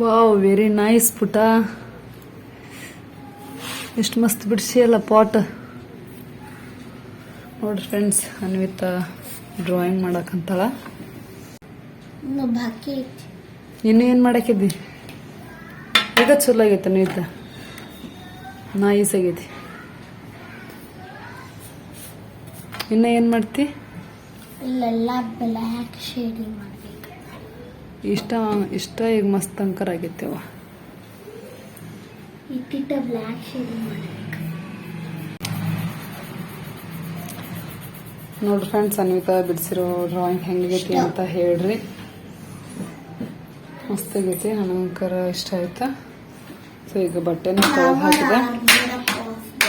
Wow very nice ಪುಟ. ಎಷ್ಟು ಮಸ್ತ್ ಬಿಡಿಸಿಯಲ್ಲ ಪಾಟ್ ನೋಡ್ರಿ ಫ್ರೆಂಡ್ಸ್ ಅನ್ವಿತ ಡ್ರಾಯಿಂಗ್ ಮಾಡಕ್ಕಂತಾಳ ಇನ್ನು ಏನು ಮಾಡಕ್ಕಿದ್ದಿ ಈಗ ಚಲೋ ಆಗೈತೆ ಅನ್ವಿತ. ನಾಯಿಸ್ ಆಗೈತಿ. ಇನ್ನು ಏನು ಮಾಡ್ತಿ? ಇಲ್ಲೆಲ್ಲ ಬ್ಲ್ಯಾಕ್ ಶೇಡಿಂಗ್ ಮಾಡ್ಬೇಕು ಇಷ್ಟ ಇಷ್ಟ ಈಗ ಮಸ್ತ್ ಅಂಕರ್ ಆಗಿತ್ತೇವ ಇಟ್ಟಿಟ್ಟ ಬ್ಲ್ಯಾಕ್ ಶೇಡಿಂಗ್ ಮಾಡ್ಬೇಕು. ನೋಡ್ರಿ ಫ್ರೆಂಡ್ಸ್ ಅನ್ವಿತಾ ಬಿಡಿಸಿರೋ ಡ್ರಾಯಿಂಗ್ ಹೆಂಗೈತಿ ಅಂತ ಹೇಳ್ರಿ. ಮಸ್ತ್ ಆಗೈತಿ ನನಗಂಕರ ಇಷ್ಟ ಆಯ್ತಾ? ಸೊ ಈಗ ಬಟ್ಟೆನ ತೊಳೆದು ಹಾಕಿದೆ.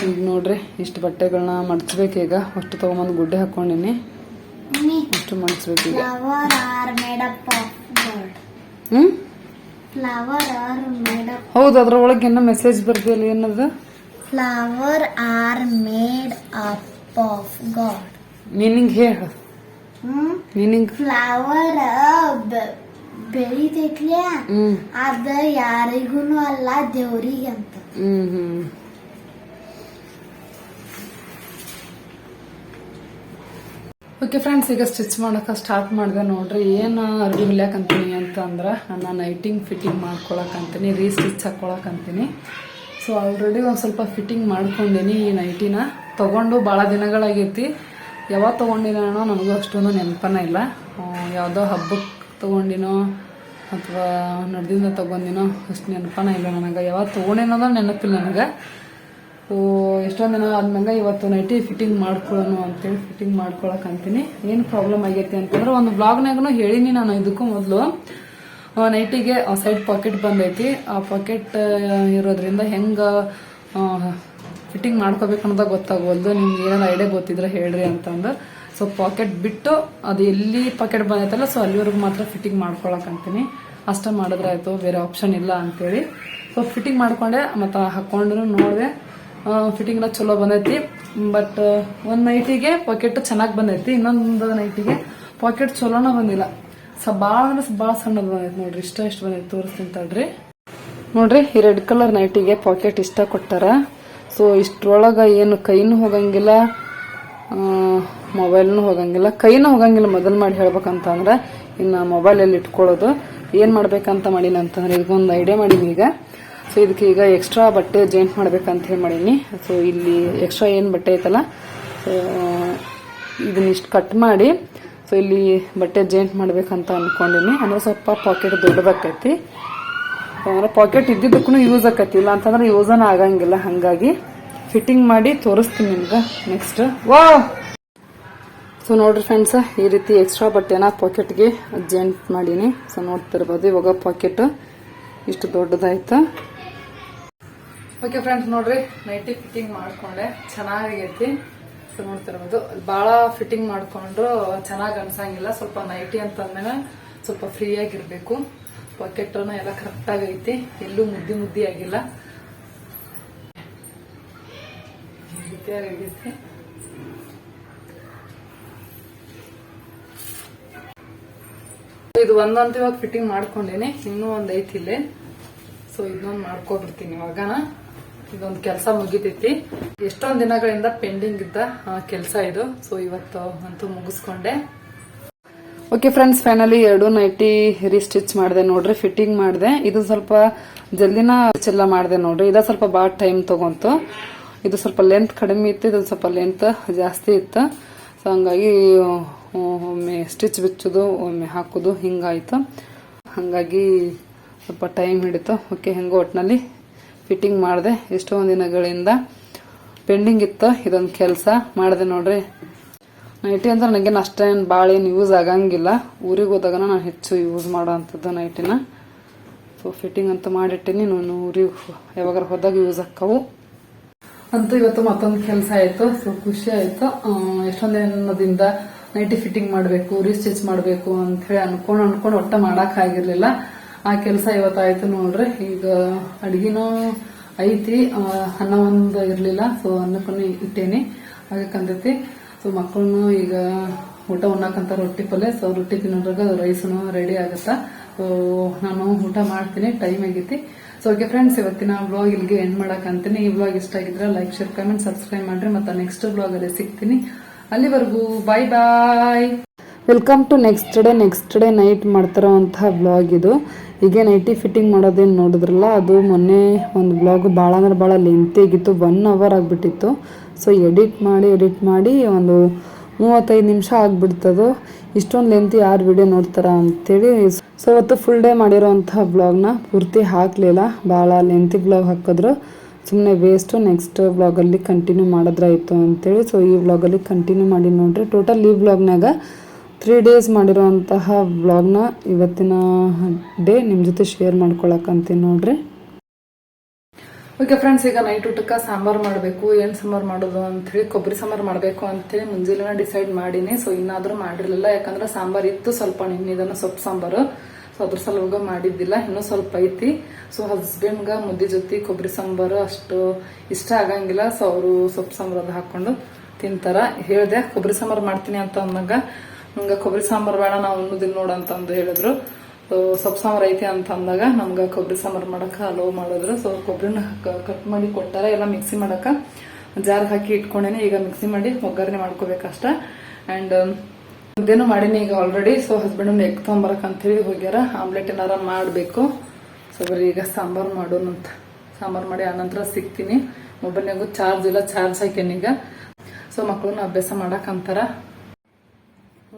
ಈಗ ನೋಡ್ರಿ ಇಷ್ಟು ಬಟ್ಟೆಗಳನ್ನ ಮಡ್ಚ್ಬೇಕು ಈಗ. ಅಷ್ಟು ತೊಗೊಂಬಂದು ಗುಡ್ಡೆ ಹಾಕೊಂಡಿನಿ. ಅಷ್ಟು ಮಡಿಸ್ಬೇಕು ಈಗ. ಫ್ಲವರ್ ಆರ್ ಮೇಡ್ ಆಫ್ ಹೌದು ಅದ್ರೊಳಗೆ ಏನೋ ಮೆಸೇಜ್ ಬರ್ದಿಲ್ಲ ಏನದು? Flower are made up of god meaning ಹೇಳ. ಮೀನಿಂಗ್ ಫ್ಲವರ್ ಬೆಳಿತೈತ್ಲ? ಹ್ಮ್. ಅದ ಯಾರಿಗೂ ಅಲ್ಲ ದೇವ್ರಿಗೆ ಅಂತ ಹ್ಮ್ ಹ್ಮ್. ಓಕೆ ಫ್ರೆಂಡ್ಸ್ ಈಗ ಸ್ಟಿಚ್ ಮಾಡೋಕೆ ಸ್ಟಾರ್ಟ್ ಮಾಡಿದೆ ನೋಡ್ರಿ, ಏನು ಅರ್ಬಿ ಹೊಲಿಯಾಕಂತೀನಿ ಅಂತ ಅಂದ್ರೆ ನಾನು ನೈಟಿಂಗ್ ಫಿಟ್ಟಿಂಗ್ ಮಾಡ್ಕೊಳಕಂತೀನಿ ರೀ ಸ್ಟಿಚ್ ಹಾಕ್ಕೊಳಕಂತೀನಿ ಸೊ ಆಲ್ರೆಡಿ ಒಂದು ಸ್ವಲ್ಪ ಫಿಟ್ಟಿಂಗ್ ಮಾಡ್ಕೊಂಡೀನಿ ಈ ನೈಟಿನ ತೊಗೊಂಡು ಭಾಳ ದಿನಗಳಾಗೈತಿ. ಯಾವಾಗ ತೊಗೊಂಡಿನೋ ನನಗೂ ಅಷ್ಟೊಂದು ನೆನಪನ ಇಲ್ಲ. ಯಾವುದೋ ಹಬ್ಬಕ್ಕೆ ತೊಗೊಂಡಿನೋ ಅಥವಾ ನಡೆದಿಂದ ತೊಗೊಂಡಿನೋ ಅಷ್ಟು ನೆನಪನ ಇಲ್ಲ ನನಗೆ. ಯಾವಾಗ ತೊಗೊಂಡಿನೋದ ನೆನಪಿಲ್ಲ ನನಗೆ. ಎಷ್ಟೊಂದು ದಿನ ಆದ್ಮೇಲೆ ಇವತ್ತು ನೈಟಿ ಫಿಟ್ಟಿಂಗ್ ಮಾಡ್ಕೊಳ್ಳೋಣ ಅಂತೇಳಿ ಫಿಟ್ಟಿಂಗ್ ಮಾಡ್ಕೊಳಕ್ ಅಂತೀನಿ. ಏನು ಪ್ರಾಬ್ಲಮ್ ಆಗೈತಿ ಅಂತಂದ್ರೆ ಒಂದು ಬ್ಲಾಗ್ನಾಗೂ ಹೇಳಿನಿ ನಾನು ಇದಕ್ಕೂ ಮೊದಲು. ನೈಟಿಗೆ ಸೈಡ್ ಪಾಕೆಟ್ ಬಂದೈತಿ. ಆ ಪಾಕೆಟ್ ಇರೋದ್ರಿಂದ ಹೆಂಗೆ ಫಿಟ್ಟಿಂಗ್ ಮಾಡ್ಕೋಬೇಕು ಅನ್ನೋದಾಗ ಗೊತ್ತಾಗೋಲ್ದು ನಿಮ್ಗೆ ಏನಾದ್ರು ಐಡಿಯಾ ಗೊತ್ತಿದ್ರೆ ಹೇಳ್ರಿ ಅಂತಂದು. ಸೊ ಪಾಕೆಟ್ ಬಿಟ್ಟು ಅದು ಎಲ್ಲಿ ಪಾಕೆಟ್ ಬಂದೈತಲ್ಲ ಸೊ ಅಲ್ಲಿವರೆಗೂ ಮಾತ್ರ ಫಿಟ್ಟಿಂಗ್ ಮಾಡ್ಕೊಳಕ್ ಅಂತೀನಿ. ಮಾಡಿದ್ರೆ ಆಯಿತು, ಬೇರೆ ಆಪ್ಷನ್ ಇಲ್ಲ ಅಂತೇಳಿ. ಸೊ ಫಿಟ್ಟಿಂಗ್ ಮಾಡ್ಕೊಂಡೆ, ಮತ್ತು ಹಾಕ್ಕೊಂಡು ನೋಡಿದೆ. ಫಿಟ್ಟಿಂಗ್ನ ಚಲೋ ಬಂದೈತಿ. ಬಟ್ ಒಂದು ನೈಟಿಗೆ ಪಾಕೆಟ್ ಚೆನ್ನಾಗಿ ಬಂದೈತಿ. ಇನ್ನೊಂದು ನೈಟಿಗೆ ಪಾಕೆಟ್ ಚಲೋನ ಬಂದಿಲ್ಲ. ಸ ಭಾಳ ಅಂದ್ರೆ ಭಾಳ ಸಣ್ಣದು ಬಂದೈತಿ ನೋಡ್ರಿ. ಇಷ್ಟ ಇಷ್ಟು ಬಂದೈತಿ ತೋರಿಸ್ತೀನಿ ತಡ್ರಿ. ನೋಡ್ರಿ, ಈ ರೆಡ್ ಕಲರ್ ನೈಟಿಗೆ ಪಾಕೆಟ್ ಇಷ್ಟ ಕೊಟ್ಟಾರ. ಸೊ ಇಷ್ಟರೊಳಗೆ ಏನು ಕೈನೂ ಹೋಗಂಗಿಲ್ಲ ಮೊಬೈಲ್ನು ಹೋಗಂಗಿಲ್ಲ. ಕೈನೂ ಹೋಗಂಗಿಲ್ಲ ಮೊದಲು ಮಾಡಿ ಹೇಳ್ಬೇಕಂತಂದ್ರೆ ಇನ್ನು ಮೊಬೈಲಲ್ಲಿ ಇಟ್ಕೊಳ್ಳೋದು. ಏನು ಮಾಡ್ಬೇಕಂತ ಮಾಡೀನಿ ಅಂತಂದ್ರೆ ಇದಕ್ಕೊಂದು ಐಡಿಯಾ ಮಾಡೀನಿ ಈಗ. ಸೊ ಇದಕ್ಕೆ ಈಗ ಎಕ್ಸ್ಟ್ರಾ ಬಟ್ಟೆ ಜಾಯಿಂಟ್ ಮಾಡ್ಬೇಕಂತ ಹೇಳಿ ಮಾಡೀನಿ. ಸೊ ಇಲ್ಲಿ ಎಕ್ಸ್ಟ್ರಾ ಏನು ಬಟ್ಟೆ ಐತಲ್ಲ ಸೊ ಇದನ್ನ ಇಷ್ಟು ಕಟ್ ಮಾಡಿ ಸೊ ಇಲ್ಲಿ ಬಟ್ಟೆ ಜಾಯಿಂಟ್ ಮಾಡ್ಬೇಕಂತ ಅನ್ಕೊಂಡಿನಿ. ಅಂದ್ರೆ ಸ್ವಲ್ಪ ಪಾಕೆಟ್ ದೊಡ್ಡದಾಕೈತಿ. ಅಂದ್ರೆ ಪಾಕೆಟ್ ಇದ್ದಿದ್ದಕ್ಕೂ ಯೂಸ್ ಆಕತಿ. ಇಲ್ಲ ಅಂತಂದ್ರೆ ಯೂಸನ ಆಗಂಗಿಲ್ಲ. ಹಂಗಾಗಿ ಫಿಟ್ಟಿಂಗ್ ಮಾಡಿ ತೋರಿಸ್ತೀನಿ ನಿಮ್ಗೆ ನೆಕ್ಸ್ಟ್ ವಾ ಸೊ ನೋಡ್ರಿ ಫ್ರೆಂಡ್ಸ್ ಈ ರೀತಿ ಎಕ್ಸ್ಟ್ರಾ ಬಟ್ಟೆನ ಪಾಕೆಟ್ಗೆ ಜಾಯಿಂಟ್ ಮಾಡೀನಿ. ಸೊ ನೋಡ್ತಿರ್ಬೋದು ಇವಾಗ ಪಾಕೆಟ್ ಇಷ್ಟು ದೊಡ್ಡದಾಯ್ತು. ಓಕೆ ಫ್ರೆಂಡ್ಸ್ ನೋಡ್ರಿ ನೈಟಿ ಫಿಟ್ಟಿಂಗ್ ಮಾಡಿಕೊಂಡೆ. ಚೆನ್ನಾಗೈತಿ. ಸೊ ನೋಡ್ತಿರ್ಬೋದು. ಭಾಳ ಫಿಟ್ಟಿಂಗ್ ಮಾಡಿಕೊಂಡ್ರು ಚೆನ್ನಾಗಿ ಅನ್ಸಂಗಿಲ್ಲ. ಸ್ವಲ್ಪ ನೈಟಿ ಅಂತಂದ್ಮೇಲೆ ಸ್ವಲ್ಪ ಫ್ರೀ ಆಗಿರ್ಬೇಕು. ಪಾಕೆಟ್ ಎಲ್ಲ ಕರೆಕ್ಟ್ ಆಗೈತಿ ಎಲ್ಲೂ ಮುದ್ದಿ ಮುದ್ದಿ ಆಗಿಲ್ಲ. ಇದು ಒಂದೊಂದು ಇವಾಗ ಫಿಟ್ಟಿಂಗ್ ಮಾಡ್ಕೊಂಡೇನೆ. ಇನ್ನೂ ಒಂದು ಐತಿ ಇಲ್ಲೇ. ಸೊ ಇದನ್ನೊಂದು ಮಾಡ್ಕೊಬಿಡ್ತೀನಿ ಇವಾಗನ. ಇದೊಂದು ಕೆಲಸ ಮುಗಿತೈತಿ. ಎಷ್ಟೊಂದು ದಿನಗಳಿಂದ ಪೆಂಡಿಂಗ್ ಇದ್ದ ಕೆಲಸ ಇದು. ಸೊ ಇವತ್ತು ಅಂತೂ ಮುಗಿಸ್ಕೊಂಡೆ. ಓಕೆ ಫ್ರೆಂಡ್ಸ್ ಫೈನಲಿ ಎರಡು ನೈಟಿ ರೀಸ್ಟಿಚ್ ಮಾಡಿದೆ ನೋಡ್ರಿ ಫಿಟ್ಟಿಂಗ್ ಮಾಡಿದೆ. ಇದು ಸ್ವಲ್ಪ ಜಲ್ದಿನ ಚೆಲ್ಲ ಮಾಡಿದೆ ನೋಡ್ರಿ. ಇದ ಸ್ವಲ್ಪ ಭಾಳ ಟೈಮ್ ತಗೊಂತು. ಇದು ಸ್ವಲ್ಪ ಲೆಂತ್ ಕಡಿಮೆ ಇತ್ತು ಇದು ಸ್ವಲ್ಪ ಲೆಂತ್ ಜಾಸ್ತಿ ಇತ್ತು. ಸೊ ಹಂಗಾಗಿ ಒಮ್ಮೆ ಸ್ಟಿಚ್ ಬಿಚ್ಚೋದು, ಒಮ್ಮೆ ಹಾಕೋದು ಹಿಂಗಾಯ್ತು. ಹಾಗಾಗಿ ಸ್ವಲ್ಪ ಟೈಮ್ ಹಿಡಿತು. ಓಕೆ, ಹೆಂಗೋ ಒಟ್ಟಿನಲ್ಲಿ ಫಿಟ್ಟಿಂಗ್ ಮಾಡಿದೆ. ಎಷ್ಟೊಂದು ದಿನಗಳಿಂದ ಪೆಂಡಿಂಗ್ ಇತ್ತು. ಇದೊಂದು ಕೆಲಸ. ಮಾಡಿದೆ ನೋಡ್ರಿ. ನೈಟಿ ಅಂದ್ರೆ ನನಗೇನು ಅಷ್ಟೇನು ಭಾಳ ಏನು ಯೂಸ್ ಆಗಂಗಿಲ್ಲ. ಊರಿಗೆ ಹೋದಾಗ ನಾನು ಹೆಚ್ಚು ಯೂಸ್ ಮಾಡೋವಂಥದ್ದು ನೈಟಿನ ಸೊ ಫಿಟ್ಟಿಂಗ್ ಅಂತ ಮಾಡಿಟ್ಟಿನಿ. ನಾನು ಊರಿಗೆ ಯಾವಾಗಾರ ಹೋದಾಗ ಯೂಸ್ ಆಕ್ಕವು ಅಂತೂ ಇವತ್ತು ಮತ್ತೊಂದು ಕೆಲಸ ಆಯಿತು. ಸೊ ಖುಷಿ ಆಯಿತು. ಎಷ್ಟೊಂದು ದಿನದಿಂದ ನೈಟಿ ಫಿಟ್ಟಿಂಗ್ ಮಾಡಬೇಕು ರೀಸ್ಟಿಚ್ ಮಾಡಬೇಕು ಅಂತ ಹೇಳಿ ಅನ್ಕೊಂಡು ಅನ್ಕೊಂಡು ಒಟ್ಟ ಮಾಡೋಕ್ಕಾಗಿರಲಿಲ್ಲ ಆ ಕೆಲಸ ಇವತ್ತಾಯ್ತು ನೋಡ್ರಿ. ಈಗ ಅಡ್ಗಿನೂ ಐತಿ. ಅನ್ನ ಒಂದು ಇರಲಿಲ್ಲ ಸೊ ಅನ್ನಕ್ಕೂ ಇಟ್ಟೇನಿ. ಆಗಕ್ಕಂತೈತಿ ಸೊ ಮಕ್ಕಳನ್ನು ಈಗ ಊಟ ಉಣ್ಣಕ್ಕಂತ ರೊಟ್ಟಿ ಪಲ್ಯ ಸೊ ರೊಟ್ಟಿ ತಿನ್ನೋದ್ರಾಗ ರೈಸ್ನು ರೆಡಿ ಆಗುತ್ತಾ. ಸೊ ನಾನು ಊಟ ಮಾಡ್ತೀನಿ ಟೈಮ್ ಆಗೈತಿ. ಸೊ ಓಕೆ ಫ್ರೆಂಡ್ಸ್ ಇವತ್ತಿನ ಬ್ಲಾಗ್ ಇಲ್ಲಿಗೆ ಎಂಡ್ ಮಾಡಕ್ ಅಂತೀನಿ. ಈ ಬ್ಲಾಗ್ ಇಷ್ಟ ಆಗಿದ್ರೆ ಲೈಕ್ ಶೇರ್ ಕಮೆಂಟ್ ಸಬ್ಸ್ಕ್ರೈಬ್ ಮಾಡ್ರಿ. ಮತ್ತೆ ನೆಕ್ಸ್ಟ್ ಬ್ಲಾಗ್ ಅಲ್ಲಿ ಸಿಗ್ತೀನಿ. ಅಲ್ಲಿವರೆಗೂ bye bye welcome to next day next day night ಮಾಡ್ತಿರೋವಂತಹ blog ಇದು. ಹೀಗೆ ನೈಟಿ ಫಿಟ್ಟಿಂಗ್ ಮಾಡೋದೇನು ನೋಡಿದ್ರಲ್ಲ, ಅದು ಮೊನ್ನೆ ಒಂದು ಬ್ಲಾಗ್ ಭಾಳ ಅಂದ್ರೆ ಭಾಳ ಲೆಂತಿ ಆಗಿತ್ತು ಒನ್ ಅವರ್ ಆಗಿಬಿಟ್ಟಿತ್ತು. ಸೊ ಎಡಿಟ್ ಮಾಡಿ ಎಡಿಟ್ ಮಾಡಿ ಒಂದು ಮೂವತ್ತೈದು ನಿಮಿಷ ಆಗಿಬಿಡ್ತದು. ಇಷ್ಟೊಂದು ಲೆಂತ್ ಯಾರು ವಿಡಿಯೋ ನೋಡ್ತಾರ ಅಂತೇಳಿ ಸೊ ಅವತ್ತು ಫುಲ್ ಡೇ ಮಾಡಿರೋವಂಥ ಬ್ಲಾಗ್ನ ಪೂರ್ತಿ ಹಾಕಲಿಲ್ಲ. ಭಾಳ ಲೆಂತಿ ಬ್ಲಾಗ್ ಹಾಕಿದ್ರು. ಸುಮ್ಮನೆ ವೇಸ್ಟು ನೆಕ್ಸ್ಟ್ ಬ್ಲಾಗಲ್ಲಿ ಕಂಟಿನ್ಯೂ ಮಾಡಿದ್ರಾಯಿತು ಅಂತೇಳಿ. ಸೊ ಈ ಬ್ಲಾಗಲ್ಲಿ ಕಂಟಿನ್ಯೂ ಮಾಡಿ ನೋಡಿರಿ. ಟೋಟಲ್ ಈ ಬ್ಲಾಗ್ನಾಗ ತ್ರೀ ಡೇಸ್ ಮಾಡಿರೋಂತಹ ವ್ಲಾಗ್ನ ಇವತ್ತಿನ ಡೇ ನಿಮ್ಮ ಜೊತೆ ಶೇರ್ ಮಾಡ್ಕೊಳಕ್ಕಂತೀನಿ ನೋಡ್ರಿ. ಓಕೆ ಫ್ರೆಂಡ್ಸ್ ಈಗ ನೈಟ್ ಊಟಕ್ಕೆ ಸಾಂಬಾರು ಮಾಡಬೇಕು, ಏನು ಸಾಂಬಾರು ಮಾಡೋದು ಅಂಥೇಳಿ ಕೊಬ್ಬರಿ ಸಾಂಬಾರು ಮಾಡಬೇಕು ಅಂತೇಳಿ ಮುಂಜಾನೆ ಡಿಸೈಡ್ ಮಾಡೀನಿ. ಸೊ ಇನ್ನಾದರೂ ಮಾಡಿರಲಿಲ್ಲ. ಯಾಕಂದ್ರೆ ಸಾಂಬಾರು ಇತ್ತು ಸ್ವಲ್ಪ ನಿನ್ನಿದನ್ನು ಸೊಪ್ಪು ಸಾಂಬಾರು. ಸೊ ಅದ್ರ ಸಲುವಾಗ ಮಾಡಿದ್ದಿಲ್ಲ. ಇನ್ನೂ ಸ್ವಲ್ಪ ಐತಿ. ಸೊ ಹಸ್ಬೆಂಡ್ಗೆ ಮುದ್ದೆ ಜೊತೆ ಕೊಬ್ಬರಿ ಸಾಂಬಾರು ಅಷ್ಟು ಇಷ್ಟ ಆಗಂಗಿಲ್ಲ. ಸೊ ಅವರು ಸೊಪ್ಪು ಸಾಂಬಾರು ಅದು ಹಾಕ್ಕೊಂಡು ತಿಂತಾರ. ಹೇಳಿದೆ, ಕೊಬ್ಬರಿ ಸಾಂಬಾರು ಮಾಡ್ತೀನಿ ಅಂತ ಅಂದಾಗ ನಂಗೆ ಕೊಬ್ಬರಿ ಸಾಂಬಾರು ಬೇಡ, ನಾವು ಉಣ್ಣುದಿಲ್ಲ ನೋಡು ಅಂತಂದು ಹೇಳಿದ್ರು. ಸೊ ಸೊಪ್ಪು ಸಾಂಬಾರು ಐತಿ ಅಂತ ಅಂದಾಗ ನಮ್ಗೆ ಕೊಬ್ಬರಿ ಸಾಂಬಾರು ಮಾಡಕ್ಕೆ ಅಲೋ ಮಾಡಿದ್ರು. ಸೊ ಕೊಬ್ಬರಿನ ಕಟ್ ಮಾಡಿ ಕೊಟ್ಟಾರೆ, ಎಲ್ಲ ಮಿಕ್ಸಿ ಮಾಡಕ್ಕೆ ಜಾರ್ ಹಾಕಿ ಇಟ್ಕೊಂಡೇನೆ. ಈಗ ಮಿಕ್ಸಿ ಮಾಡಿ ಒಗ್ಗರಣೆ ಮಾಡ್ಕೋಬೇಕಷ್ಟ. ಆ್ಯಂಡ್ ಮುದ್ದೆನೂ ಮಾಡೀನಿ ಈಗ ಆಲ್ರೆಡಿ ಸೊ ಹಸ್ಬೆಂಡ್ ಎಗ್ ತೊಗೊಂಬರಕ್ಕೆ ಅಂತೇಳಿ ಹೋಗ್ಯಾರ. ಆಮ್ಲೆಟ್ ಏನಾರ ಮಾಡಬೇಕು. ಸೊ ಬರೀ ಈಗ ಸಾಂಬಾರು ಮಾಡೋಣಂತ ಸಾಂಬಾರು ಮಾಡಿ ಆನಂತರ ಸಿಗ್ತೀನಿ. ಮೊಬೈಲ್ನಾಗೂ ಚಾರ್ಜ್ ಇಲ್ಲ ಚಾರ್ಜ್ ಹಾಕೇನೀಗ ಸೊ ಮಕ್ಕಳನ್ನ ಅಭ್ಯಾಸ ಮಾಡಕ್ಕಂತಾರ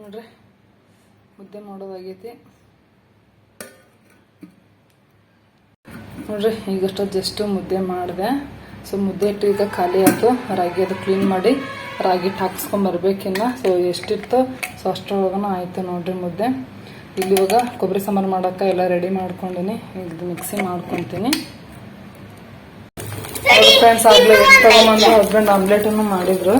ನೋಡ್ರಿ. ಮುದ್ದೆ ಮಾಡೋದಾಗೈತಿ. ನೋಡ್ರಿ ಈಗಷ್ಟು ಜಸ್ಟ್ ಮುದ್ದೆ ಮಾಡಿದೆ. ಸೊ ಮುದ್ದೆ ಇಟ್ಟು ಈಗ ಖಾಲಿ ಆಯಿತು. ರಾಗಿ ಅದು ಕ್ಲೀನ್ ಮಾಡಿ ರಾಗಿ ಹಿಟ್ಟು ಹಾಕ್ಸ್ಕೊಂಡ್ ಬರಬೇಕಿನ್ನ ಸೊ ಎಷ್ಟಿತ್ತು? ಸೊ ಅಷ್ಟರೊಳಗನ ಆಯಿತು ನೋಡ್ರಿ ಮುದ್ದೆ. ಇಲ್ಲಿ ಇವಾಗ ಕೊಬ್ಬರಿ ಸಾಂಬಾರು ಮಾಡಕ್ಕೆ ಎಲ್ಲ ರೆಡಿ ಮಾಡ್ಕೊಂಡಿನಿ. ಇದು ಮಿಕ್ಸಿ ಮಾಡ್ಕೊತೀನಿ. ಫ್ರೆಂಡ್ಸ್ ಆಗ್ಲೇ ತಗೊಂಬಂದು ಹಸ್ಬೆಂಡ್ ಆಮ್ಲೆಟನ್ನು ಮಾಡಿದ್ರು.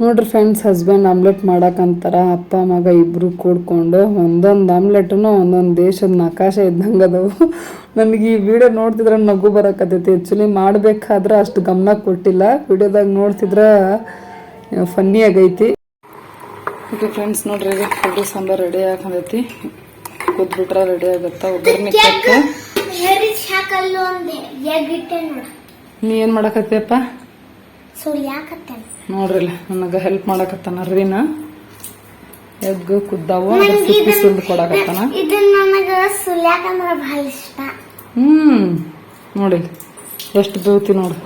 ನೋಡ್ರಿ ಫ್ರೆಂಡ್ಸ್ ಹಸ್ಬೆಂಡ್ ಆಮ್ಲೆಟ್ ಮಾಡಕ್ಕಂತಾರ ಅಪ್ಪ ಮಗ ಇಬ್ರು ಕೂಡ್ಕೊಂಡು ಒಂದೊಂದು ಆಮ್ಲೆಟ್ನು ಒಂದೊಂದು ದೇಶದ ನಕಾಶ ಇದ್ದಂಗೆ ಅದಾವು. ನನಗೆ ಈ ವಿಡಿಯೋ ನೋಡ್ತಿದ್ರೆ ನಗು ಬರಕತ್ತೈತಿ. ಆ್ಯಕ್ಚುಲಿ ಮಾಡಬೇಕಾದ್ರೆ ಅಷ್ಟು ಗಮನ ಕೊಟ್ಟಿಲ್ಲ. ವಿಡಿಯೋದಾಗ ನೋಡ್ತಿದ್ರೆ ಫನ್ನಿ ಆಗೈತಿ. ಓಕೆ ಫ್ರೆಂಡ್ಸ್ ನೋಡ್ರಿ ಈಗ ಕೊಬ್ಬರಿ ಸಾಂಬಾರು ರೆಡಿ ಹಾಕಂದೈತಿ ಕುದ್ಬಿಟ್ರೆ ರೆಡಿ ಆಗುತ್ತಾ. ಒಗ್ಗರಣೆ ಕೊಟ್ಟು. ನೀ ಏನು ಮಾಡಕತ್ತೀಯಪ್ಪ? ಸುಳ್ಯಾಕತ್ತೇನೆ ನೋಡ್ರಿಲ್ಲ ನನಗೆ ಹೆಲ್ಪ್ ಮಾಡಕತ್ತಾನ ರೀನ. ಎಗ್ ಕುದ್ದಾವು ಸಿಪ್ಪಿ ಸುಲ್ದು ಕೊಡಕತ್ತಾನ. ಇದನ್ನ ನನಗ ಸುಳ್ಯಾಕಂದ್ರ ಬಹಳ ಇಷ್ಟ. ಹ್ಮ್ ನೋಡಿ ಎಷ್ಟು ಬೀಳ್ತಿ ನೋಡು.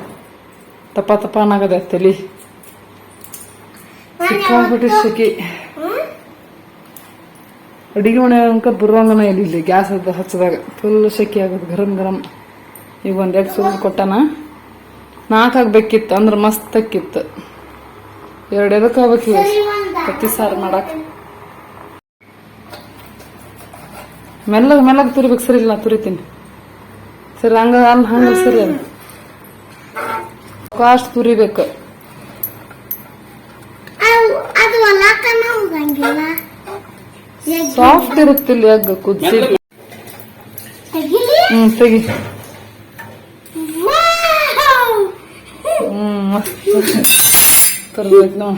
ತಪ್ಪ ತಪ್ಪ ಅನ್ನಾಗದೆ ತಲಿ. ಸಿಕ್ಕಾಗ್ಬಿಟ್ಟು ಸಿಕ್ಕಿ ಅಡಿಗೆ ಮನೆ ಅಂಕ ಬರುವಂಗನ ಇಲ್ಲಿ ಇಲ್ಲಿ ಗ್ಯಾಸ್ ಅದು ಹಚ್ಚದಾಗ ಫುಲ್ ಸೆಕೆ ಆಗೋದು ಗರಂ ಗರಂ. ಈಗ ಒಂದೆರಡು ಸುಲ್ದು ಕೊಟ್ಟಾನ. ನಾಲ್ಕು ಆಗ್ಬೇಕಿತ್ತು ಅಂದ್ರೆ ಮಸ್ತ್ ಅಕ್ಕಿತ್ತು ಎರಡು ಎದಕ್ಕೆ ಆಗ್ಬೇಕು ಕತ್ತಿ ಸಾರು ಮಾಡಕ್ ಮೆಲ್ಲಗ್ ಮೆಲ್ಲಗ ತುರಿಬೇಕು. ಸರಿ ಇಲ್ಲ ನಾ ತುರಿತೀನಿ. ಸರಿ ಹಂಗ ಅಲ್ಲ ಹಂಗ ಸರಿ ಅದು ಕಾಸ್ಟ್ ತುರಿಬೇಕು ಸಾಫ್ಟ್ ಇರುತ್ತಿಲ್ಲ ಎಗ್ ಕುದಿಸಿ. ಹ್ಮ್ ತೆಗಿ! ಹ್ಮ್ ಮಸ್ತ್. ತರ್ಬೇಕು ನಾವು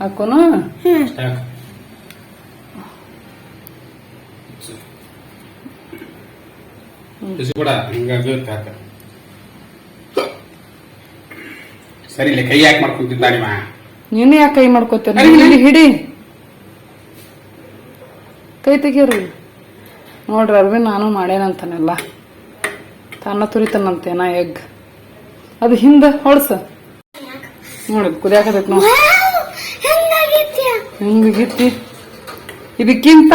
ಹಾಕೋನು ಸರಿ ಇಲ್ಲ ಕೈ ಯಾಕೆ ಮಾಡ್ಕೊಂತಿದ್ದ ನಿಮ್ಮ? ನೀನು ಯಾಕೆ ಕೈ ಮಾಡ್ಕೋತೀರ ಇಲ್ಲಿ ಹಿಡಿ. ಕೈ ತೆಗೀರಿ ನೋಡ್ರಿ ಅರ್ವಿನ್ ನಾನು ಮಾಡೇನಂತಾನೆಲ್ಲ ತಾನ ತುರಿತಾನಂತೇನ ಎಗ್ ಅದು ಹಿಂದ ಹೊಳ್ಸ ನೋಡಿ. ಕುದಿಯಾಕಬೇಕು! ಹೆಂಗಾಗೈತಿ? ಹಿಂಗಿತ್ತಿ ಇದಕ್ಕಿಂತ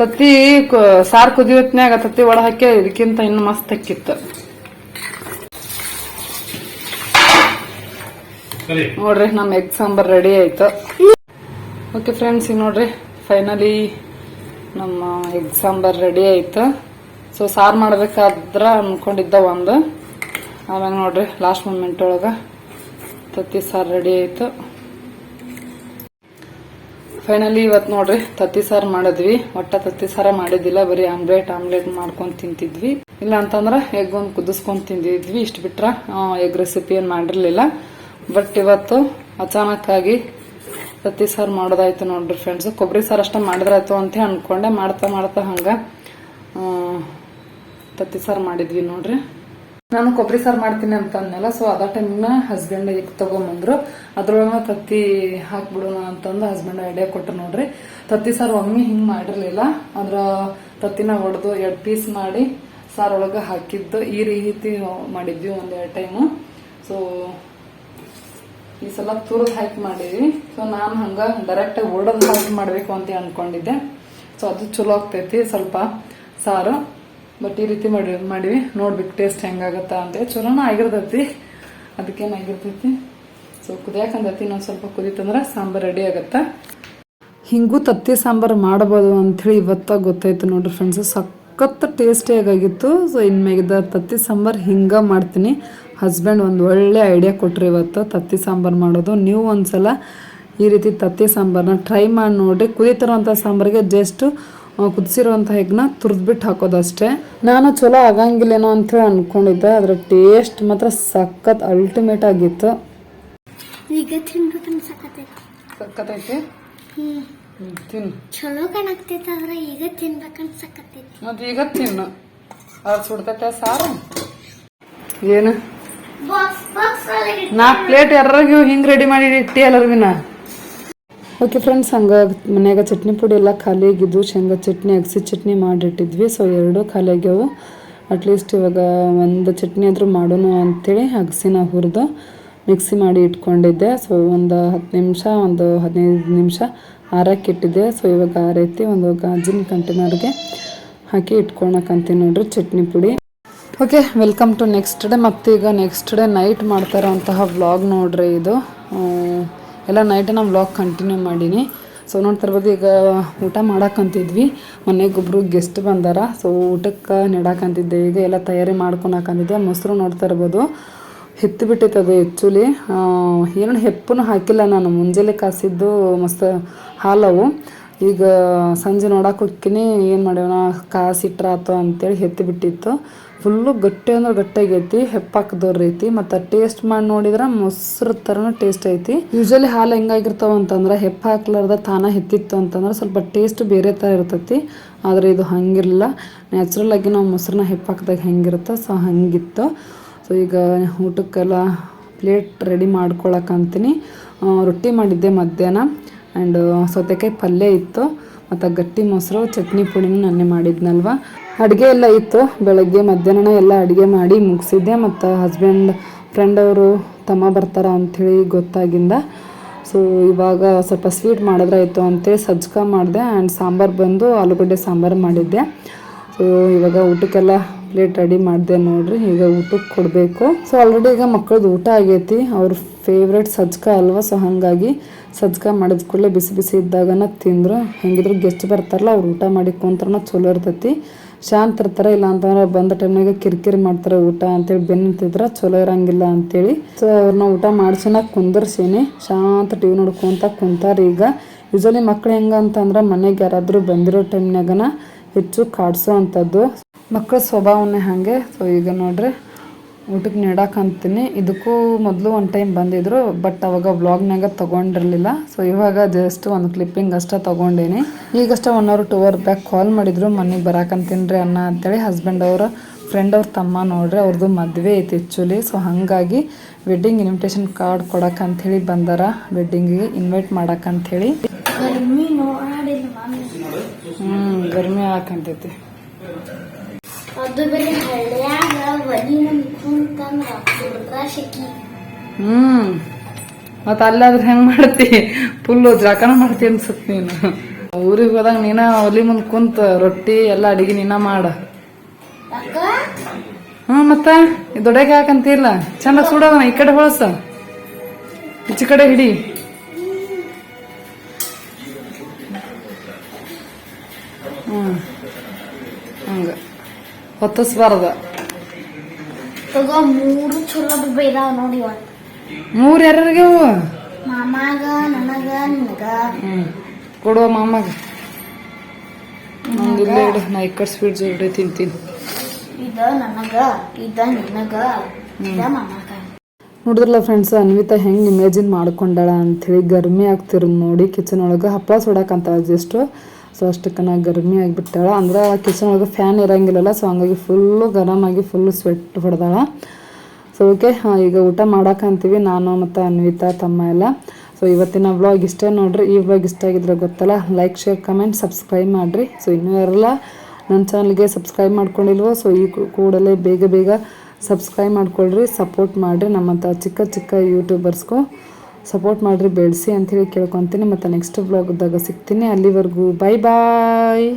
ತತ್ತಿ ಸಾರು ಸಾರ್ ಕುದಿಯೋತ್ನ್ಯಾಗ ತತ್ತಿ ಒಳ ಹಾಕಿ ಇದಕ್ಕಿಂತ ಇನ್ನು ಮಸ್ತ್ ಅಕ್ಕಿತ್ತು ಸರಿ. ನೋಡ್ರಿ ನಮ್ಮ ಎಗ್ ಸಾಂಬಾರ್ ರೆಡಿ ಆಯ್ತು. ಓಕೆ ಫ್ರೆಂಡ್ಸ್ ಈಗ ನೋಡ್ರಿ ಫೈನಲಿ ನಮ್ಮ ಎಗ್ ಸಾಂಬಾರ್ ರೆಡಿ ಆಯ್ತು. ಸೊ ಸಾರು ಮಾಡ್ಬೇಕಾದ್ರ ಅನ್ಕೊಂಡಿದ್ದ ಒಂದು. ಆಮೇಲೆ ನೋಡ್ರಿ ಲಾಸ್ಟ್ ಮೂಮೆಂಟ್ ಒಳಗ ತತ್ತಿ ಸಾರು ರೆಡಿ ಆಯ್ತು. ಫೈನಲಿ ಇವತ್ತು ನೋಡ್ರಿ, ತತ್ತಿ ಸಾರು ಮಾಡಿದ್ವಿ. ಒಟ್ಟ ತತ್ತಿ ಸಾರ ಮಾಡಿದ್ದಿಲ್ಲ, ಬರೀ ಆಮ್ಲೆಟ್ ಆಮ್ಲೆಟ್ ಮಾಡ್ಕೊಂಡು ತಿಂತಿದ್ವಿ. ಇಲ್ಲ ಅಂತಂದ್ರೆ ಎಗ್ ಒಂದು ಕುದಿಸ್ಕೊಂಡು ತಿಂದಿದ್ವಿ. ಇಷ್ಟು ಬಿಟ್ರ ಎಗ್ ರೆಸಿಪಿ ಏನು ಮಾಡಿರಲಿಲ್ಲ. ಬಟ್ ಇವತ್ತು ಅಚಾನಕ್ಕಾಗಿ ತತ್ತಿ ಸಾರು ಮಾಡೋದಾಯ್ತು ನೋಡ್ರಿ ಫ್ರೆಂಡ್ಸ್ ಕೊಬ್ಬರಿ ಸಾರು ಅಷ್ಟೇ ಮಾಡಿದ್ರಾಯ್ತು ಅಂತ ಅನ್ಕೊಂಡೆ. ಮಾಡ್ತಾ ಮಾಡ್ತಾ ಹಂಗ ತತ್ತಿ ಸಾರು ಮಾಡಿದ್ವಿ ನೋಡ್ರಿ. ನಾನು ಕೊಬ್ಬರಿ ಸಾರು ಮಾಡ್ತೀನಿ ಅಂತ ಅಂದ್ನಲ್ಲ ಸೊ ಅದ ಟೈಮ್ನ ಹಸ್ಬೆಂಡ್ ಈಗ ತಗೊಂಬಂದ್ರು. ಅದ್ರೊಳಗೆ ತತ್ತಿ ಹಾಕ್ಬಿಡೋಣ ಅಂತಂದು ಹಸ್ಬೆಂಡ್ ಐಡಿಯಾ ಕೊಟ್ಟರು ನೋಡ್ರಿ. ತತ್ತಿ ಸಾರು ಒಮ್ಮೆ ಹಿಂಗೆ ಮಾಡಿರಲಿಲ್ಲ, ಅದ್ರ ತತ್ತಿನ ಒಡೆದು ಎರಡು ಪೀಸ್ ಮಾಡಿ ಸಾರೊಳಗ ಹಾಕಿದ್ದು. ಈ ರೀತಿ ಮಾಡಿದ್ವಿ ಒಂದು ಎರಡು ಟೈಮು ಸೊ ಈ ಸಲ ತುರದ್ ಹಾಕಿ ಮಾಡಿದ್ವಿ. ಸೊ ನಾನು ಹಂಗೆ ಡೈರೆಕ್ಟ್ ಆಗಿ ಒಡೆದು ಹಾಕಿ ಮಾಡಬೇಕು ಅಂತ ಅನ್ಕೊಂಡಿದ್ದೆ. ಸೊ ಅದು ಚಲೋ ಆಗ್ತೈತಿ ಸ್ವಲ್ಪ ಸಾರು. ಬಟ್ ಈ ರೀತಿ ಮಾಡಿ, ಮಾಡಿವಿ. ನೋಡ್ಬೇಕು ಟೇಸ್ಟ್ ಹೆಂಗಾಗತ್ತ ಅಂತ. ಚಲೋನ ಆಗಿರ್ತೈತಿ. ಅದಕ್ಕೇನಾಗಿರ್ತೈತಿ ಸೊ ಕುದಿಯಾಕಂದತಿ ಇನ್ನೊಂದು ಸ್ವಲ್ಪ ಕುದಿತಂದ್ರೆ ಸಾಂಬಾರು ರೆಡಿ ಆಗತ್ತೆ? ಹಿಂಗೂ ತತ್ತಿ ಸಾಂಬಾರು ಮಾಡ್ಬೋದು ಅಂಥೇಳಿ ಇವತ್ತ ಗೊತ್ತಾಯ್ತು ನೋಡ್ರಿ ಫ್ರೆಂಡ್ಸ್ ಸಖತ್ ಟೇಸ್ಟಿಯಾಗಿತ್ತು ಸೊ ಇನ್ಮೇಗಿದ್ದ ತತ್ತಿ ಸಾಂಬಾರು ಹಿಂಗೆ ಮಾಡ್ತೀನಿ. ಹಸ್ಬೆಂಡ್ ಒಂದು ಒಳ್ಳೆ ಐಡಿಯಾ ಕೊಟ್ರಿ ಇವತ್ತು. ತತ್ತಿ ಸಾಂಬಾರು ಮಾಡೋದು. ನೀವು ಒಂದ್ಸಲ ಈ ರೀತಿ ತತ್ತಿ ಸಾಂಬಾರನ್ನ ಟ್ರೈ ಮಾಡಿ ನೋಡ್ರಿ. ಕುದಿತಿರುವಂಥ ಸಾಂಬಾರಿಗೆ ಜಸ್ಟ್ ಕುದಿಸಿರುವಂಥ ಹೆಗ್ನ ಹಾಕೋದು ಅಷ್ಟೇ ನಾನು ಚಲೋ ಆಗಂಗಿಲ್ಲೇನೋ ಅಂತೇಳಿ ಅನ್ಕೊಂಡಿದ್ದೆ ಅದ್ರ ಟೇಸ್ಟ್ ಮಾತ್ರ ಸಖತ್ ಅಲ್ಟಿಮೇಟ್ ಆಗಿತ್ತು. ಈಗ ತಿನ್ಬೇಕು ಅನ್ಸಕತ್ತೈತಿ ಸಖತ್ತೈತಿ ಹ್ಮ್. ಹ್ಮ್, ತಿನ್ನು. ಚಲೋ ಕಾಣಾಕ್ತೈತಿ ಆದ್ರೆ ಈಗ ಮತ್ತೆ ತಿನ್ನು. ಅದು ಸುಡ್ತೈತೆ ಸಾರು. ಏನು? ನಾಲ್ಕು ಪ್ಲೇಟ್ ಎಲ್ಲರಿಗೂ ಹಿಂಗೆ ರೆಡಿ ಮಾಡಿ ಇಟ್ಟಿ ಎಲ್ಲರಿಗಿನ ಓಕೆ ಫ್ರೆಂಡ್ಸ್ ಹಂಗೆ ಮನ್ಯಾಗ ಚಟ್ನಿ ಪುಡಿ ಎಲ್ಲ ಖಾಲಿ ಆಗಿದ್ದು ಶೇಂಗಾ ಚಟ್ನಿ ಅಗಸಿ ಚಟ್ನಿ ಮಾಡಿಟ್ಟಿದ್ವಿ. ಸೊ ಎರಡು ಖಾಲಿ ಆಗ್ಯಾವು. ಅಟ್ಲೀಸ್ಟ್ ಇವಾಗ ಒಂದು ಚಟ್ನಿ ಆದರೂ ಮಾಡೋಣ ಅಂಥೇಳಿ ಅಗಸಿನ ಹುರಿದು ಮಿಕ್ಸಿ ಮಾಡಿ ಇಟ್ಕೊಂಡಿದ್ದೆ. ಸೊ ಒಂದು ಹತ್ತು ನಿಮಿಷ ಒಂದು ಹದಿನೈದು ನಿಮಿಷ ಆರಕ್ಕೆ ಇಟ್ಟಿದ್ದೆ. ಸೊ ಇವಾಗ ಆರೈತಿ ಒಂದು ಗಾಜಿನ ಕಂಟೈನರ್ಗೆ ಹಾಕಿ ಇಟ್ಕೊಳಕಂತೀನಿ ನೋಡ್ರಿ ಚಟ್ನಿ ಪುಡಿ. Okay welcome to next day ಮತ್ತೀಗ ನೆಕ್ಸ್ಟ್ ಡೇ ನೈಟ್ ಮಾಡ್ತಾ ಇರೋವಂತಹ ವ್ಲಾಗ್ ನೋಡ್ರಿ ಇದು. ಆ, ಎಲ್ಲ ನೈಟ್ ನಾನು ಬ್ಲಾಗ್ ಕಂಟಿನ್ಯೂ ಮಾಡೀನಿ. ಸೊ ನೋಡ್ತಾ ಇರ್ಬೋದು ಈಗ ಊಟ ಮಾಡಕ್ಕಂತಿದ್ವಿ ಮನೆಗೆ ಒಬ್ರು ಗೆಸ್ಟ್ ಬಂದಾರ. ಸೊ ಊಟಕ್ಕೆ ನೆಡಾಕಂತಿದ್ದೆ. ಈಗ ಎಲ್ಲ ತಯಾರಿ ಮಾಡ್ಕೊಳಕಂತಿದ್ದೆ. ಮೊಸರು ನೋಡ್ತಾ ಇರ್ಬೋದು. ಹೆತ್ತು ಬಿಟ್ಟೈತೆ ಅದು ಆ್ಯಕ್ಚುಲಿ ಏನು ಹೆಪ್ಪು ಹಾಕಿಲ್ಲ ನಾನು. ಮುಂಜಾನೆ ಕಾಸಿದ್ದು ಮಸ್ತ್ ಹಾಲವು. ಈಗ ಸಂಜೆ ನೋಡಕ್ಕೆ ಹೋಗ್ತೀನಿ ಏನು ಮಾಡ್ಯಾವ ಕಾಸಿಟ್ರಾತು ಅಂತೇಳಿ ಹೆತ್ತಿ ಬಿಟ್ಟಿತ್ತು. ಫುಲ್ಲು ಗಟ್ಟಿ ಅಂದ್ರೆ ಗಟ್ಟಿಯಾಗೈತಿ ಆಗೈತಿ ಹೆಪ್ಪಾಕದವ್ರ ಐತಿ ಮತ್ತು ಟೇಸ್ಟ್ ಮಾಡಿ ನೋಡಿದ್ರೆ ಮೊಸರು ಥರನೂ ಟೇಸ್ಟ್ ಐತಿ. ಯೂಶಲಿ ಹಾಲು ಹೆಂಗಾಗಿರ್ತಾವ ಅಂತಂದ್ರೆ ಹೆಪ್ಪ ಹಾಕ್ಲಾರ್ದ ತಾನ ಹೆತ್ತಿತ್ತು ಅಂತಂದ್ರೆ ಸ್ವಲ್ಪ ಟೇಸ್ಟ್ ಬೇರೆ ಥರ ಇರ್ತೈತಿ. ಆದರೆ ಇದು ಹಂಗಿರಲಿಲ್ಲ. ನ್ಯಾಚುರಲ್ ಆಗಿ ನಾವು ಮೊಸರನ್ನ ಹೆಪ್ಪಾಕ್ದಾಗ ಹೆಂಗಿರುತ್ತೋ ಸೊ ಹಂಗಿತ್ತು. ಸೊ ಈಗ ಊಟಕ್ಕೆಲ್ಲ ಪ್ಲೇಟ್ ರೆಡಿ ಮಾಡ್ಕೊಳಕಂತೀನಿ ಆ, ರೊಟ್ಟಿ ಮಾಡಿದ್ದೆ ಮಧ್ಯಾಹ್ನ. ಆ್ಯಂಡ್ ಸೌತೆಕಾಯಿ ಪಲ್ಯ ಇತ್ತು, ಮತ್ತು ಗಟ್ಟಿ ಮೊಸರು, ಚಟ್ನಿ ಪುಡಿನೂ ನನ್ನೆ ಮಾಡಿದ್ನಲ್ವ. ಅಡುಗೆ ಎಲ್ಲ ಇತ್ತು, ಬೆಳಗ್ಗೆ ಮಧ್ಯಾಹ್ನ ಎಲ್ಲ ಅಡುಗೆ ಮಾಡಿ ಮುಗಿಸಿದ್ದೆ, ಮತ್ತು ಹಸ್ಬೆಂಡ್ ಫ್ರೆಂಡ್ ಅವರು ತಮ್ಮ ಬರ್ತಾರ ಅಂಥೇಳಿ ಗೊತ್ತಾಗಿಂದ. ಸೊ ಇವಾಗ ಸ್ವಲ್ಪ ಸ್ವೀಟ್ ಮಾಡಿದ್ರಾಯಿತು ಅಂತೇಳಿ ಸಜ್ಜಕ ಮಾಡಿದೆ ಆ್ಯಂಡ್ ಸಾಂಬಾರು ಬಂದು ಆಲೂಗಡ್ಡೆ ಸಾಂಬಾರು ಮಾಡಿದ್ದೆ. ಸೊ ಇವಾಗ ಊಟಕ್ಕೆಲ್ಲ ಪ್ಲೇಟ್ ರೆಡಿ ಮಾಡಿದೆ ನೋಡ್ರಿ, ಈಗ ಊಟಕ್ಕೆ ಕೊಡಬೇಕು. ಸೊ ಆಲ್ರೆಡಿ ಈಗ ಮಕ್ಕಳದ್ದು ಊಟ ಆಗೈತಿ, ಅವ್ರ ಫೇವ್ರೆಟ್ ಸಜ್ಕ ಅಲ್ವಾ ಸೊ ಹಾಗಾಗಿ ಸಜ್ಕ ಮಾಡಿದ ಕೂಡಲೇ ಬಿಸಿ ಬಿಸಿ ಇದ್ದಾಗನ ತಿಂದ್ರೆ. ಹೆಂಗಿದ್ರು ಗೆಸ್ಟ್ ಬರ್ತಾರಲ್ಲ, ಅವ್ರು ಊಟ ಮಾಡಿ ಕುಂತ್ರನ ಚಲೋ ಇರ್ತೈತಿ. ಶಾಂತ ಇರ್ತಾರೆ, ಇಲ್ಲ ಅಂತಂದ್ರೆ ಬಂದ ಟೈಮ್ನಾಗ ಕಿರಿಕಿರಿ ಮಾಡ್ತಾರೆ ಊಟ ಅಂತೇಳಿ ಬೆನ್ನಿಂತಿದ್ರೆ ಚಲೋ ಇರಂಗಿಲ್ಲ ಅಂತೇಳಿ. ಸೊ ಅವ್ರನ್ನ ಊಟ ಮಾಡಿಸೋಣ ಕುಂದರ್ಸೇನೆ. ಶಾಂತ ಟಿವಿ ನೋಡ್ಕೊಂತ ಕುಂತಾರ ಈಗ. ಯೂಶಲಿ ಮಕ್ಳು ಹೆಂಗಂತಂದ್ರೆ ಮನೆಗೆ ಯಾರಾದರೂ ಬಂದಿರೋ ಟೈಮ್ನಾಗನ ಹೆಚ್ಚು ಕಾಡಿಸೋ ಅಂಥದ್ದು ಮಕ್ಕಳ ಸ್ವಭಾವನೇ ಹಾಗೆ. ಸೊ ಈಗ ನೋಡ್ರಿ. ಊಟಕ್ಕೆ ನೀಡಾಕಂತೀನಿ ಇದಕ್ಕೂ ಮೊದಲು ಒಂದು ಟೈಮ್ ಬಂದಿದ್ರು ಬಟ್ ಅವಾಗ ವ್ಲಾಗ್ನಾಗ ತೊಗೊಂಡಿರಲಿಲ್ಲ. ಸೊ ಇವಾಗ ಜಸ್ಟ್ ಒಂದು ಕ್ಲಿಪ್ಪಿಂಗ್ ಅಷ್ಟೇ ತೊಗೊಂಡೇನಿ. ಈಗಷ್ಟೇ one hour two hour back call ಮಾಡಿದ್ರು ಮನೆಗೆ ಬರಾಕಂತೀನ್ರಿ ಅನ್ನ ಅಂತೇಳಿ ಹಸ್ಬೆಂಡ್ ಅವರ ಫ್ರೆಂಡ್ ಅವ್ರ ತಮ್ಮ ನೋಡ್ರಿ ಅವ್ರದ್ದು ಮದುವೆ ಐತಿ ಆ್ಯಕ್ಚುಲಿ ಸೊ ಹಾಗಾಗಿ ವೆಡ್ಡಿಂಗ್ ಇನ್ವಿಟೇಷನ್ ಕಾರ್ಡ್ ಕೊಡಕ್ಕಂಥೇಳಿ ಬಂದಾರ. ವೆಡ್ಡಿಂಗಿಗೆ ಇನ್ವೈಟ್ ಮಾಡಕ್ಕಂಥೇಳಿ ಗರ್ಮಿ ನೋಡಿಲ್ಲ ಅದು ಹ್ಞೂ ಗರ್ಮಿ ಹಾಕಂತೈತಿ ಅದು ಹ್ಮ್. ಮತ್ತ ಅಲ್ಲಾದ್ರೆ ಹೆಂಗ್ ಮಾಡ್ತಿ? ಫುಲ್ಲು ಜಾಕನ ಮಾಡ್ತಿ ಅನ್ಸತ್ ನೀನು. ಊರಿಗೆ ಹೋದಾಗ ನೀನ ಒಲಿ ಮುಂದ್ ಕುಂತ ರೊಟ್ಟಿ ಎಲ್ಲ ಅಡಿಗೆ ನೀನ ಮಾಡ. ಹಾ ಮತ್ತ? ದೊಡ್ಡಗೆ ಹಾಕಂತಿಲ್ಲ ಚಂದ ಸುಡೋದನ ಈ ಕಡೆ ಹೊಳಸ. ಈಚ ಕಡೆ ಹಿಡಿ. ಹ್ಮ್. ಹಂಗ. ಹೊತ್ತಿಸ್ಬಾರ್ದ. ತಗೋ ಮೂರು ಚಲೋ ಬೈದಾವ ನೋಡಿ ಒಂದ್ ಮೂರ್ ಯಾರ್ಯಾರಿಗೆ ಅವು? ಮಾಮಾಗ ನನಗ ನಿನಗ. ಹ್ಮ್. ಕೊಡುವ ಮಾಮಾಗ. ನಂದು ಇಲ್ಲೇ ಇಡು ನಾ ಈ ಕಡೆ ಸ್ವೀಟ್ ಜೊತೆ ತಿಂತೀನಿ. ಇದ ನನಗ ಇದ ನಿನಗ ಇದ ಮಾಮಾಗ. ನೋಡಿದ್ರಲ್ಲ ಫ್ರೆಂಡ್ಸ್ ಅನ್ವಿತಾ ಹೆಂಗೆ ಇಮೇಜಿನ್ ಮಾಡ್ಕೊಂಡಾಳ ಹೇಳಿ ಗರ್ಮಿ ಆಗ್ತಿರೋದು ನೋಡಿ ಕಿಚನ್ ಒಳಗೆ ಹಪ್ಪಳ ಸುಡಕ್ಕಂತ ಜಸ್ಟ್ ಸೊ ಅಷ್ಟಕ್ಕೆ ನಾ ಗರ್ಮಿ ಆಗಿಬಿಟ್ಟಾಳ. ಅಂದ್ರೆ ಕಿಚನ್ ಒಳಗೆ ಫ್ಯಾನ್ ಇರಂಗಿಲ್ಲಲ್ಲ ಸೊ ಹಂಗಾಗಿ ಫುಲ್ಲು ಗರಮಾಗಿ ಫುಲ್ಲು ಸ್ವೆಟ್ ಹೊಡೆದಾಳ. ಸೊ ಓಕೆ ಈಗ ಊಟ ಮಾಡೋಕಂತೀವಿ ನಾನು ಮತ್ತು ಅನ್ವಿತಾ, ತಮ್ಮ ಎಲ್ಲ. ಸೊ ಇವತ್ತಿನ ವ್ಲಾಗ್ ಇಷ್ಟೇ ನೋಡ್ರಿ. ಈ ವ್ಲಾಗ್ ಇಷ್ಟ ಆಗಿದ್ರೆ ಗೊತ್ತಲ್ಲ ಲೈಕ್ ಶೇರ್ ಕಮೆಂಟ್ ಸಬ್ಸ್ಕ್ರೈಬ್ ಮಾಡಿರಿ. ಸೊ ಇನ್ನೂ ಯಾರಲ್ಲ ನನ್ನ ಚಾನಲ್ಗೆ ಸಬ್ಸ್ಕ್ರೈಬ್ ಮಾಡ್ಕೊಂಡಿಲ್ವೋ ಸೊ ಈ ಕೂಡಲೇ ಬೇಗ ಬೇಗ ಸಬ್ಸ್ಕ್ರೈಬ್ ಮಾಡ್ಕೊಳ್ರಿ ಸಪೋರ್ಟ್ ಮಾಡಿರಿ ನಮ್ಮಂಥ ಚಿಕ್ಕ ಚಿಕ್ಕ ಯೂಟ್ಯೂಬರ್ಸ್ಗೂ ಸಪೋರ್ಟ್ ಮಾಡಿರಿ ಬೆಳೆಸಿ ಹೇಳಿ ಕೇಳ್ಕೊತೀನಿ. ಮತ್ತು ನೆಕ್ಸ್ಟ್ ಬ್ಲಾಗ್ದಾಗ ಸಿಗ್ತೀನಿ. ಅಲ್ಲಿವರೆಗೂ ಬಾಯ್ ಬಾಯ್